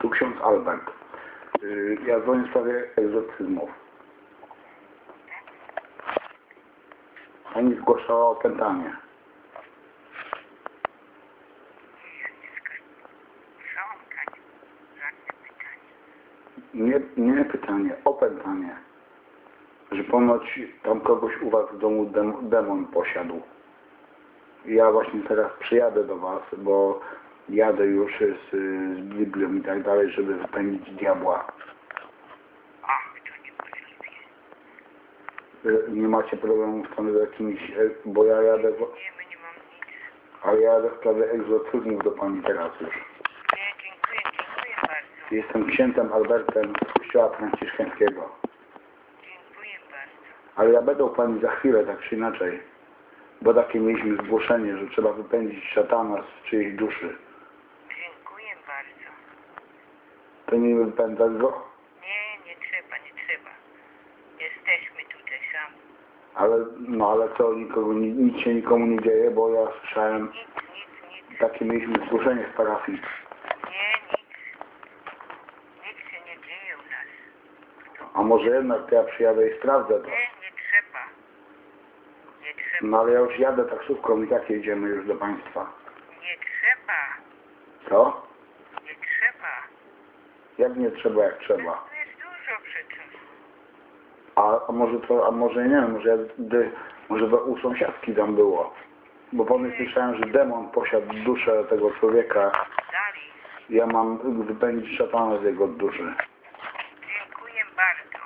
Tu ksiądz Albert. Y, Ja dzwonię w sprawie egzorcyzmów. Pani zgłaszała opętanie. Nie, nie pytanie, opętanie. Że ponoć tam kogoś u was w domu dem, demon posiadł. Ja właśnie teraz przyjadę do was, bo jadę już z Biblią i tak dalej, żeby wypędzić diabła. Y, Nie macie problemu z jakimiś, e, bo ja jadę, w, Nie, my nie mamy nic. ale ja jadę w sprawie egzorcyzmów do pani teraz już. Nie, dziękuję, dziękuję bardzo. Jestem księdzem Albertem z kościoła franciszkańskiego. Dziękuję bardzo. Ale ja będę u pani za chwilę, tak czy inaczej. Bo takie mieliśmy zgłoszenie, że trzeba wypędzić szatana z czyjejś duszy. Bardzo. To nie wypędzać go, Nie, nie trzeba, nie trzeba. Jesteśmy tutaj sami. ale no ale co, nikogo, ni- nic się nikomu nie dzieje, bo ja słyszałem, Nic, nic, nic. takie mieliśmy zgłoszenie z parafii. Nie, nic. Nic się nie dzieje u nas. A może jednak to ja przyjadę i sprawdzę to. Nie, nie trzeba. Nie trzeba. No ale ja już jadę taksówką i tak jedziemy już do państwa. Jak nie trzeba, jak trzeba. A, a może to, a może nie wiem, może, ja, może u sąsiadki tam było. Bo ponoć słyszałem, że demon posiadł duszę tego człowieka. Ja mam wypędzić szatana z jego duszy. Dziękuję bardzo.